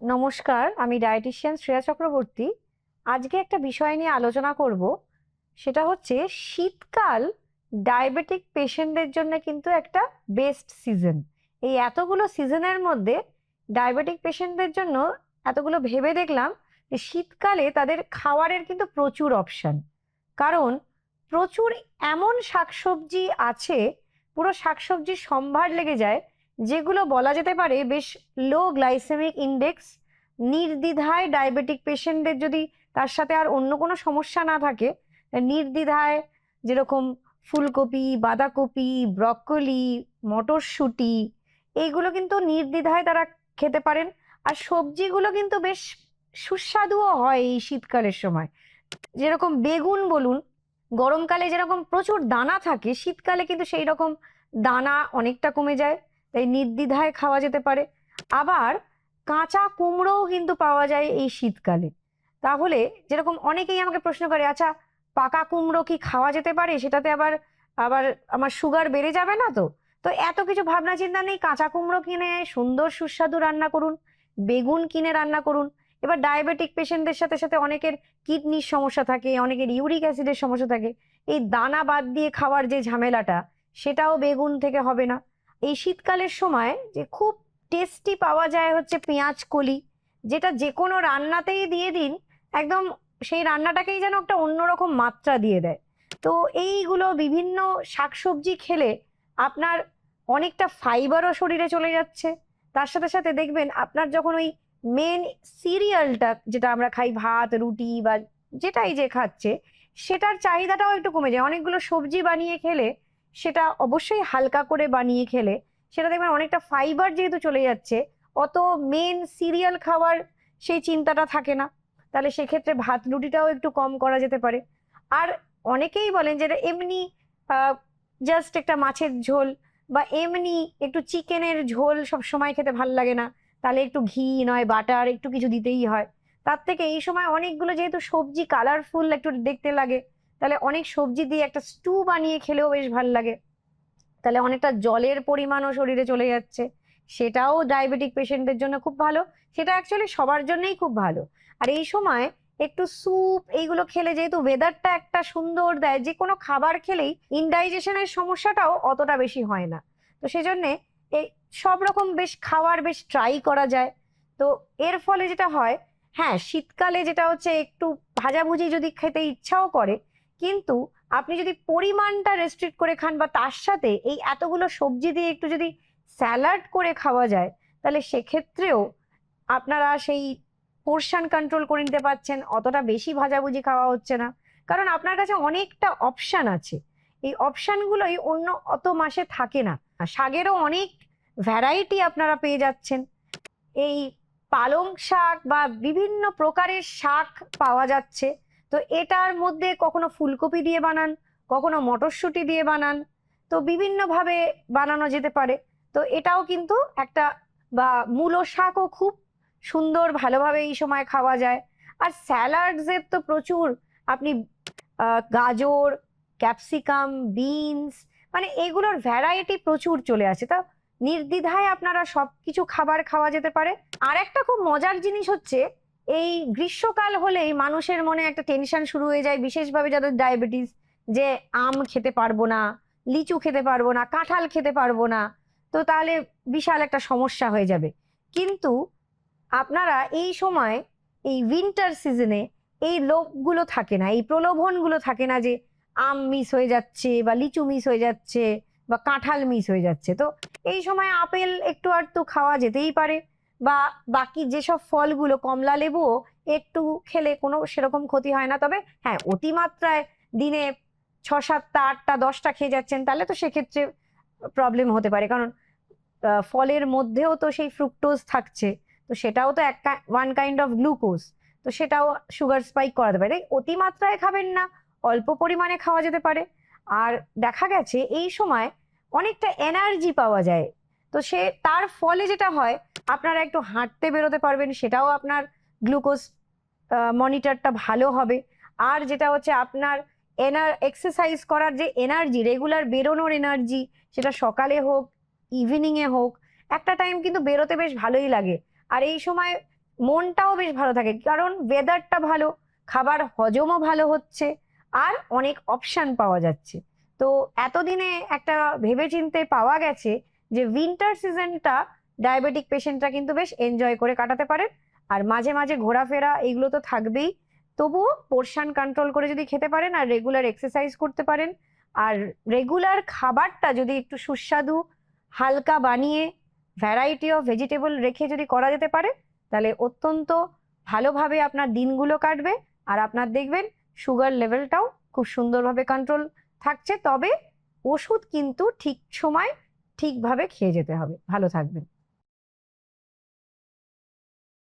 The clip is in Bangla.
নমস্কার, আমি ডায়েটিশিয়ান শ্রেয়া চক্রবর্তী। আজকে একটা বিষয় নিয়ে আলোচনা করব, সেটা হচ্ছে শীতকাল ডায়াবেটিক পেশেন্টদের জন্য কিন্তু একটা বেস্ট সিজন। এই এতগুলো সিজনের মধ্যে ডায়াবেটিক পেশেন্টদের জন্য এতগুলো ভেবে দেখলাম যে শীতকালে তাদের খাওয়ারের কিন্তু প্রচুর অপশন। কারণ প্রচুর এমন শাকসবজি আছে, পুরো শাকসবজির সম্ভার লেগে যায় যেগুলো বলা যেতে পারে বেশ লো গ্লাইসেমিক ইন্ডেক্স নির্দ্বিধায় ডায়াবেটিক পেশেন্টদের যদি তার সাথে আর অন্য কোনো সমস্যা না থাকে নির্দ্বিধায় যেরকম ফুলকপি, বাঁধাকপি ব্রকলি মটরশুঁটি এইগুলো কিন্তু নির্দ্বিধায় তারা খেতে পারেন। আর সবজিগুলো কিন্তু বেশ সুস্বাদুও হয় এই শীতকালের সময়। যেরকম বেগুন বলুন, গরমকালে যেরকম প্রচুর দানা থাকে, শীতকালে কিন্তু সেই রকম দানা অনেকটা কমে যায়। তাই নির্দ্বিধায় খাওয়া যেতে পারে। আবার কাঁচা কুমড়োও কিন্তু পাওয়া যায় এই শীতকালে। তাহলে যেরকম অনেকেই আমাকে প্রশ্ন করে আচ্ছা পাকা কুমড়ো কি খাওয়া যেতে পারে? সেটাতে আবার আবার আমার সুগার বেড়ে যাবে না তো? তো এত কিছু ভাবনা চিন্তা নেই। কাঁচা কুমড়ো কিনে সুন্দর সুস্বাদু রান্না করুন, বেগুন কিনে রান্না করুন। এবার ডায়াবেটিক পেশেন্টদের সাথে সাথে অনেকের কিডনির সমস্যা থাকে, অনেকের ইউরিক অ্যাসিডের সমস্যা থাকে। এই দানা বাদ দিয়ে খাওয়ার যে ঝামেলাটা, সেটাও বেগুন থেকে হবে না। এই শীতকালের সময় যে খুব টেস্টি পাওয়া যায় হচ্ছে পেঁয়াজ কলি, যেটা যে কোনো রান্নাতেই দিয়ে দিন, একদম সেই রান্নাটাকেই যেন একটা অন্যরকম মাত্রা দিয়ে দেয়। তো এইগুলো বিভিন্ন শাকসবজি খেলে আপনার অনেকটা ফাইবারও শরীরে চলে যাচ্ছে। তার সাথে সাথে দেখবেন আপনার যখন ওই মেন সিরিয়ালটা যেটা আমরা খাই, ভাত, রুটি বা যেটাই যে খাচ্ছে, সেটার চাহিদাটাও একটু কমে যায়। অনেকগুলো সবজি বানিয়ে খেলে সেটা অবশ্যই হালকা করে বানিয়ে খেলে। সেটা দেখবেন অনেকটা ফাইবার যেহেতু চলে যাচ্ছে, অত মেন সিরিয়াল খাওয়ার সেই চিন্তাটা থাকে না। তাহলে সেক্ষেত্রে ভাত রুটিটাও একটু কম করা যেতে পারে। আর অনেকেই বলেন যে এটা এমনি জাস্ট একটা মাছের ঝোল বা এমনি একটু চিকেনের ঝোল সব সময় খেতে ভালো লাগে না। তাহলে একটু ঘি নয়, বাটার একটু কিছু দিতেই হয়। তার থেকে এই সময় অনেকগুলো যেহেতু সবজি কালারফুল একটু দেখতে লাগে তাহলে অনেক সবজি দিয়ে একটা স্টু বানিয়ে খেলেও বেশ ভালো লাগে। তাহলে অনেকটা জলের পরিমাণও শরীরে চলে যাচ্ছে। সেটাও ডায়াবেটিক পেশেন্টের জন্য খুব ভালো। সেটা অ্যাকচুয়ালি সবার জন্যই খুব ভালো। আর এই সময় একটু স্যুপ এইগুলো খেলে যেহেতু ওয়েদারটা একটা সুন্দর দেয়, যে কোনো খাবার খেলেই ইনডাইজেশনের সমস্যাটাও অতটা বেশি হয় না। তো সেজন্যে এই সব রকম বেশ খাওয়ার বেশ ট্রাই করা যায়। তো এর ফলে যেটা হয় হ্যাঁ শীতকালে যেটা হচ্ছে একটু ভাজাভুজি যদি খেতে ইচ্ছাও করে কিন্তু আপনি যদি পরিমাণটা রেস্ট্রিক্ট করে খান বা তার সাথে এই এতগুলো সবজি দিয়ে একটু যদি স্যালাড করে খাওয়া যায়, তাহলে সেক্ষেত্রেও আপনারা সেই পোর্শন কন্ট্রোল করে নিতে পারছেন, অতটা বেশি ভাজাভুজি খাওয়া হচ্ছে না। কারণ আপনার কাছে অনেকটা অপশান আছে। এই অপশানগুলোই অন্য অত মাসে থাকে না। শাকেরও অনেক ভ্যারাইটি আপনারা পেয়ে যাচ্ছেন। এই পালং শাক বা বিভিন্ন প্রকারের শাক পাওয়া যাচ্ছে। তো এটার মধ্যে কখনো ফুলকপি দিয়ে বানান, কখনো মটরশুঁটি দিয়ে বানান। তো বিভিন্নভাবে বানানো যেতে পারে। তো এটাও কিন্তু একটা, বা মূলো শাকও খুব সুন্দর ভালোভাবে এই সময় খাওয়া যায়। আর স্যালাডসের তো প্রচুর, আপনি গাজর, ক্যাপসিকাম, বিনস মানে এগুলোর ভ্যারাইটি প্রচুর চলে আসে। তা নির্দ্বিধায় আপনারা সব কিছু খাবার খাওয়া যেতে পারে। আর একটা খুব মজার জিনিস হচ্ছে এই গ্রীষ্মকাল হলেই মানুষের মনে একটা টেনশন শুরু হয়ে যায়, বিশেষভাবে যাদের ডায়াবেটিস যে আম খেতে পারব না, লিচু খেতে পারব না, কাঁঠাল খেতে পারব না, তো তাহলে বিশাল একটা সমস্যা হয়ে যাবে। কিন্তু আপনারা এই সময়, এই উইন্টার সিজনে এই লোভগুলো থাকে না, এই প্রলোভনগুলো থাকে না যে আম মিস হয়ে যাচ্ছে বা লিচু মিস হয়ে যাচ্ছে বা কাঁঠাল মিস হয়ে যাচ্ছে। তো এই সময় আপেল একটু আধটু খাওয়া যেতেই পারে। বা বাকি যেসব ফলগুলো, কমলা লেবুও একটু খেলে কোনো সেরকম ক্ষতি হয় না। তবে হ্যাঁ অতিমাত্রায় দিনে ছ সাতটা, আটটা, দশটা খেয়ে যাচ্ছেন, তাহলে তো সেক্ষেত্রে প্রবলেম হতে পারে। কারণ ফলের মধ্যেও তো সেই ফ্রুক্টোজ থাকছে। তো সেটাও তো এক ওয়ান কাইন্ড অফ গ্লুকোজ তো সেটাও সুগার স্পাইক করাতে পারে। অতিমাত্রায় খাবেন না, অল্প পরিমাণে খাওয়া যেতে পারে। আর দেখা গেছে, এই সময় অনেকটা এনার্জি পাওয়া যায়। তো সে, তার ফলে যেটা হয় আপনারা একটু হাঁটতে বেরোতে পারবেন, সেটাও আপনার গ্লুকোজ মনিটরটা ভালো হবে। আর যেটা হচ্ছে আপনার এনার, এক্সারসাইজ করার যে এনার্জি, রেগুলার বেরোনোর এনার্জি, সেটা সকালে হোক, ইভিনিংয়ে হোক, একটা টাইম কিন্তু বেরোতে বেশ ভালোই লাগে। আর এই সময় মনটাও বেশ ভালো থাকে, কারণ ওয়েদারটা ভালো, খাবার হজমও ভালো হচ্ছে, আর অনেক অপশান পাওয়া যাচ্ছে। তো এতদিনে একটা ভেবেচিন্তে পাওয়া গেছে যে উইন্টার সিজনটা ডায়াবেটিক পেশেন্টরা কিন্তু বেশ এনজয় করে কাটাতে পারেন। আর মাঝে মাঝে ঘোরাফেরা এগুলো তো থাকবেই। তবুও পোর্শন কন্ট্রোল করে যদি খেতে পারেন আর রেগুলার এক্সারসাইজ করতে পারেন। আর রেগুলার খাবারটা যদি একটু সুস্বাদু, হালকা বানিয়ে ভ্যারাইটি অফ ভেজিটেবল রেখে যদি করা যেতে পারে, তাহলে অত্যন্ত ভালোভাবে আপনার দিনগুলো কাটবে। আর আপনার দেখবেন সুগার লেভেলটাও খুব সুন্দরভাবে কন্ট্রোল থাকছে। তবে ওষুধ কিন্তু ঠিক সময় ঠিকভাবে খেয়ে যেতে হবে। ভালো থাকবেন।